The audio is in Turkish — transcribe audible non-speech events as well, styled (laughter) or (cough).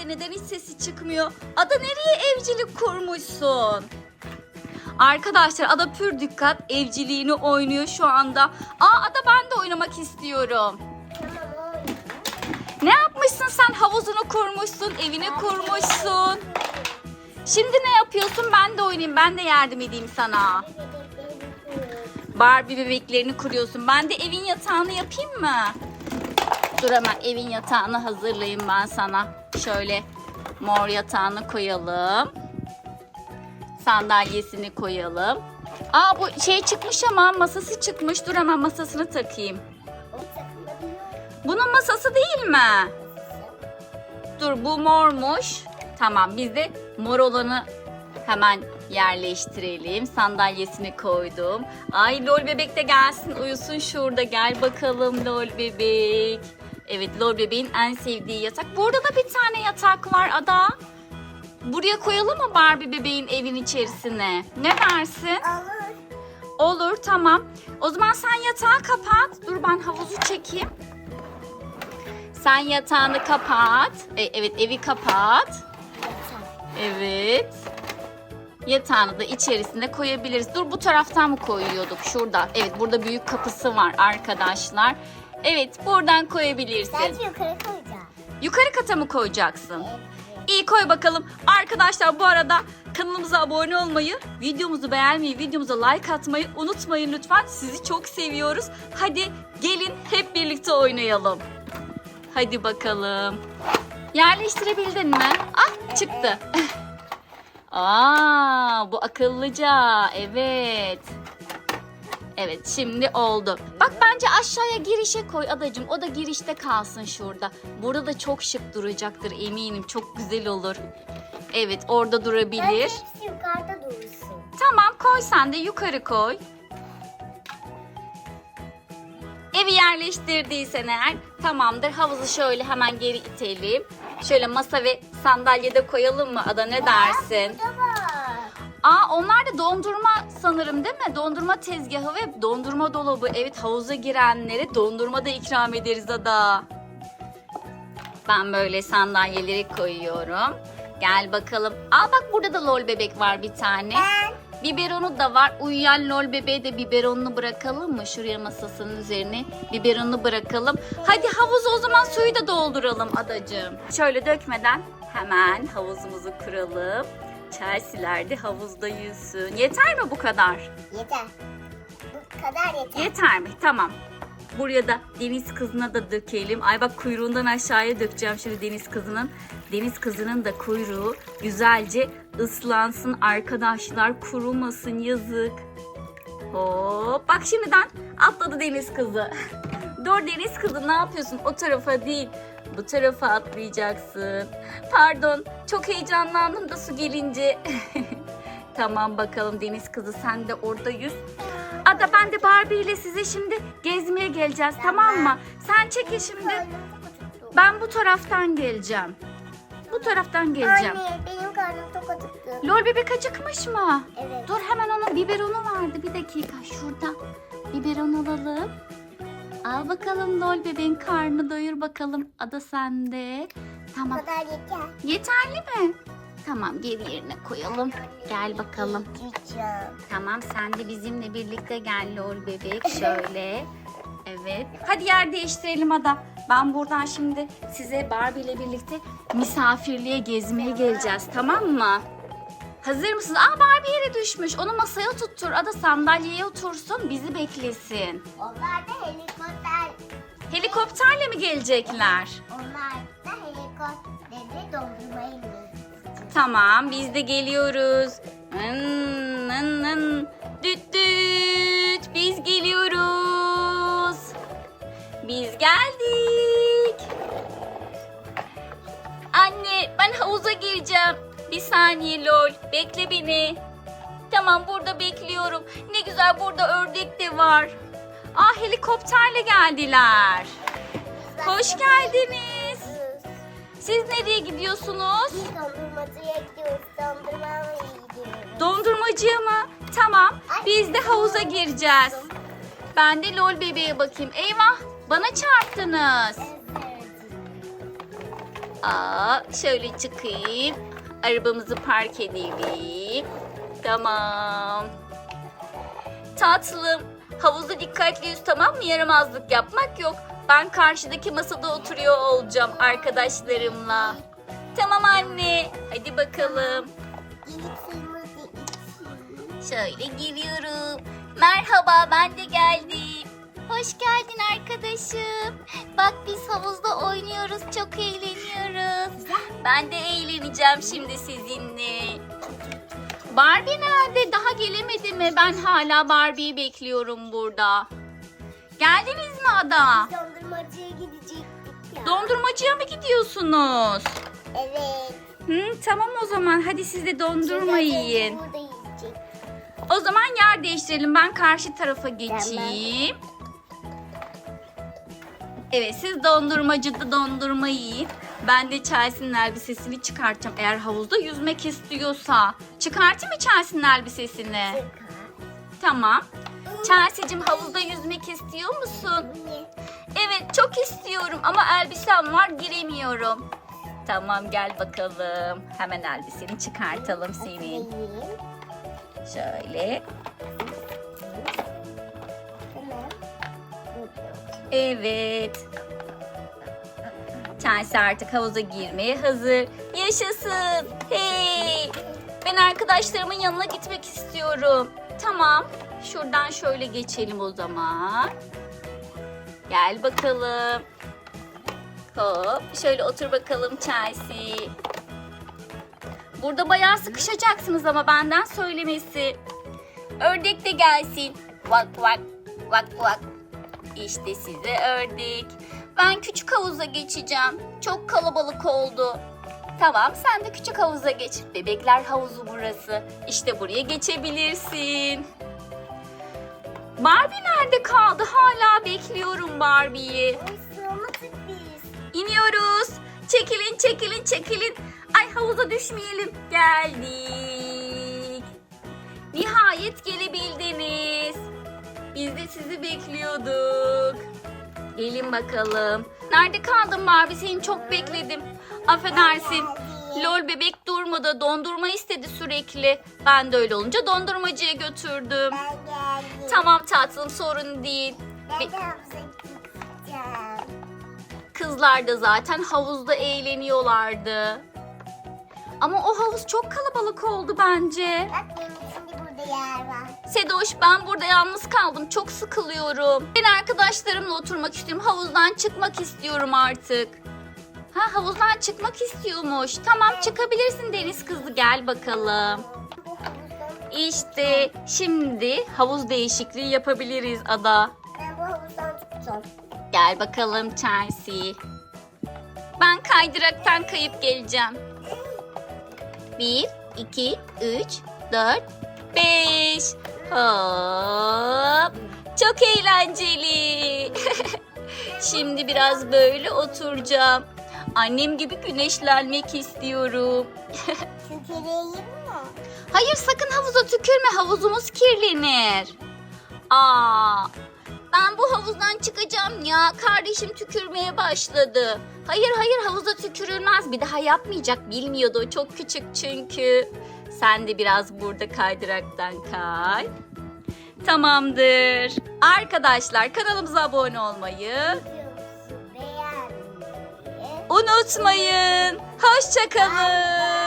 nerede? Neden hiç sesi çıkmıyor? Ada nereye evcilik kurmuşsun? Arkadaşlar Ada pür dikkat evciliğini oynuyor şu anda. Aa Ada ben de oynamak istiyorum. Ne yapmışsın sen? Havuzunu kurmuşsun, evini kurmuşsun. Şimdi ne yapıyorsun? Ben de oynayayım. Ben de yardım edeyim sana. Barbie bebeklerini kuruyorsun. Ben de evin yatağını yapayım mı? Dur hemen evin yatağını hazırlayayım ben sana. Şöyle mor yatağını koyalım. Sandalyesini koyalım. Aa bu şey çıkmış ama masası çıkmış. Dur hemen masasını takayım. Bunun masası değil mi? Dur bu mormuş. Tamam biz de mor olanı hemen yerleştirelim. Sandalyesini koydum. Ay lol bebek de gelsin uyusun şurada. Gel bakalım lol bebek. Evet lol bebeğin en sevdiği yatak. Burada da bir tane yatak var Ada. Buraya koyalım mı Barbie bebeğin evin içerisine? Ne dersin? Alır. Olur tamam. O zaman sen yatağı kapat. Dur ben havuzu çekeyim. Sen yatağını kapat. E, evet evi kapat. Evet. Yatağını da içerisine koyabiliriz. Dur bu taraftan mı koyuyorduk? Şurada. Evet burada büyük kapısı var arkadaşlar. Evet buradan koyabilirsin. Bence yukarı koyacağım. Yukarı kata mı koyacaksın? Evet. İyi koy bakalım. Arkadaşlar bu arada kanalımıza abone olmayı, videomuzu beğenmeyi, videomuza like atmayı unutmayın lütfen. Sizi çok seviyoruz. Hadi gelin hep birlikte oynayalım. Hadi bakalım. Yerleştirebildin mi? Ah çıktı. (laughs) Aa bu akıllıca. Evet. Evet şimdi oldu. Bak bence aşağıya girişe koy adacım. O da girişte kalsın şurada. Burada da çok şık duracaktır eminim. Çok güzel olur. Evet orada Bence durabilir. hepsi yukarıda dursun. Tamam koy sen de yukarı koy. Evi yerleştirdiysen eğer tamamdır. Havuzu şöyle hemen geri itelim. Şöyle masa ve sandalye de koyalım mı Ada ne dersin? Burada var. Aa onlar da dondurma sanırım değil mi? Dondurma tezgahı ve dondurma dolabı. Evet havuza girenlere dondurma da ikram ederiz Ada. Ben böyle sandalyeleri koyuyorum. Gel bakalım. Aa bak burada da lol bebek var bir tane. Ben Biberonu da var. Uyuyan lol bebeğe de biberonunu bırakalım mı? Şuraya masasının üzerine biberonunu bırakalım. Hadi havuzu o zaman suyu da dolduralım adacığım. Şöyle dökmeden hemen havuzumuzu kuralım. Chelsea'ler de havuzda yüzsün. Yeter mi bu kadar? yeter. Bu kadar yeter. Yeter mi? Tamam. Buraya da deniz kızına da dökelim. Ay bak kuyruğundan aşağıya dökeceğim şimdi deniz kızının. Deniz kızının da kuyruğu güzelce ıslansın arkadaşlar. Kurumasın yazık. Hop bak şimdiden atladı deniz kızı. (laughs) Dur deniz kızı ne yapıyorsun? O tarafa değil. Bu tarafa atlayacaksın. Pardon çok heyecanlandım da su gelince. (laughs) tamam bakalım deniz kızı sen de orada yüz. Ada ben de Barbie ile size şimdi gezmeye geleceğiz tamam mı? Sen çekil şimdi. Ben bu taraftan geleceğim. Bu taraftan geleceğim. Anne benim karnım çok acıktı. Lol bebek acıkmış mı? Evet. Dur hemen onun biberonu vardı. Bir dakika şurada. Biberon alalım. Al bakalım Lol bebeğin karnını doyur bakalım. Ada sende. Bu Tamam. kadar yeter. Yeterli mi? Tamam geri yerine koyalım. Gel bakalım. Yiyeceğim. Tamam sen de bizimle birlikte gel lol bebek şöyle. Evet. Hadi yer değiştirelim Ada. Ben buradan şimdi size Barbie ile birlikte misafirliğe gezmeye geleceğiz tamam mı? Hazır mısınız? Aa Barbie yere düşmüş. Onu masaya tuttur. Ada sandalyeye otursun bizi beklesin. Onlar da helikopter. Helikopterle mi gelecekler? Onlar da helikopterle dondurmayı yiyor. Tamam biz de geliyoruz. Nın, nın, nın. Düt düt biz geliyoruz. Biz geldik. Anne ben havuza gireceğim. Bir saniye lol bekle beni. Tamam burada bekliyorum. Ne güzel burada ördek de var. Ah helikopterle geldiler. Hoş geldiniz. Siz nereye gidiyorsunuz? Biz dondurmacıya gidiyoruz. Dondurma yiyoruz. Dondurmacıya mı? Tamam. Biz de havuza gireceğiz. Ben de lol bebeğe bakayım. Eyvah! Bana çarptınız. Aa, şöyle çıkayım. Arabamızı park edelim. Tamam. Tatlım, havuza dikkatli yüz tamam mı? Yaramazlık yapmak yok. Ben karşıdaki masada oturuyor olacağım arkadaşlarımla. Tamam anne. Hadi bakalım. Şöyle giriyorum. Merhaba ben de geldim. Hoş geldin arkadaşım. Bak biz havuzda oynuyoruz. Çok eğleniyoruz. Ben de eğleneceğim şimdi sizinle. Barbie nerede? Daha gelemedi mi? Ben hala Barbie'yi bekliyorum burada. Geldiniz mi Ada? Dondurmacıya gidecektik ya. Dondurmacıya mı gidiyorsunuz? Evet. Hı, tamam o zaman hadi siz de dondurma Şimdi yiyin. Burada yiyecek. O zaman yer değiştirelim. Ben karşı tarafa geçeyim. Evet siz dondurmacıda dondurma yiyin. Ben de Chelsea'nin elbisesini çıkartacağım. Eğer havuzda yüzmek istiyorsa. Çıkartayım mı Chelsea'nin elbisesini? Çıkar. Tamam. Chelsea'cim havuzda yüzmek istiyor musun? Evet çok istiyorum ama elbisem var giremiyorum. Tamam gel bakalım. Hemen elbiseni çıkartalım senin. Şöyle. Evet. Chelsea artık havuza girmeye hazır. Yaşasın. Hey. Ben arkadaşlarımın yanına gitmek istiyorum. Tamam. Şuradan şöyle geçelim o zaman. Gel bakalım. Hop. Şöyle otur bakalım Chelsea. Burada bayağı sıkışacaksınız ama benden söylemesi. Ördek de gelsin. Vak vak. Vak vak. İşte size ördek. Ben küçük havuza geçeceğim. Çok kalabalık oldu. Tamam sen de küçük havuza geç. Bebekler havuzu burası. İşte buraya geçebilirsin. Barbie nerede kaldı? Hala bekliyorum Barbie'yi. İniyoruz. Çekilin, çekilin, çekilin. Ay havuza düşmeyelim. Geldik. Nihayet gelebildiniz. Biz de sizi bekliyorduk. Gelin bakalım. Nerede kaldın Barbie? Seni çok bekledim. Affedersin. Lol bebek durmadı. Dondurma istedi sürekli. Ben de öyle olunca dondurmacıya götürdüm. Tamam tatlım sorun değil. Ben Be- de. Kızlar da zaten havuzda eğleniyorlardı. Ama o havuz çok kalabalık oldu bence. Bak yer var. Sedoş ben burada yalnız kaldım. Çok sıkılıyorum. Ben arkadaşlarımla oturmak istiyorum. Havuzdan çıkmak istiyorum artık. Ha havuzdan çıkmak istiyormuş. Tamam çıkabilirsin deniz kızı gel bakalım. İşte şimdi havuz değişikliği yapabiliriz Ada. ben bu havuzdan çıkacağım. Gel bakalım Chelsea. Ben kaydıraktan kayıp geleceğim. Bir, iki, üç, dört, beş. Hop. Çok eğlenceli. (laughs) Şimdi biraz böyle oturacağım. Annem gibi güneşlenmek istiyorum. (laughs) Tüküreyim mi? Hayır sakın havuza tükürme havuzumuz kirlenir. Aa, ben bu havuzdan çıkacağım ya. Kardeşim tükürmeye başladı. Hayır hayır havuza tükürülmez. Bir daha yapmayacak. Bilmiyordu. O çok küçük çünkü. Sen de biraz burada kaydıraktan kay. Tamamdır. Arkadaşlar kanalımıza abone olmayı unutmayın. Hoşçakalın.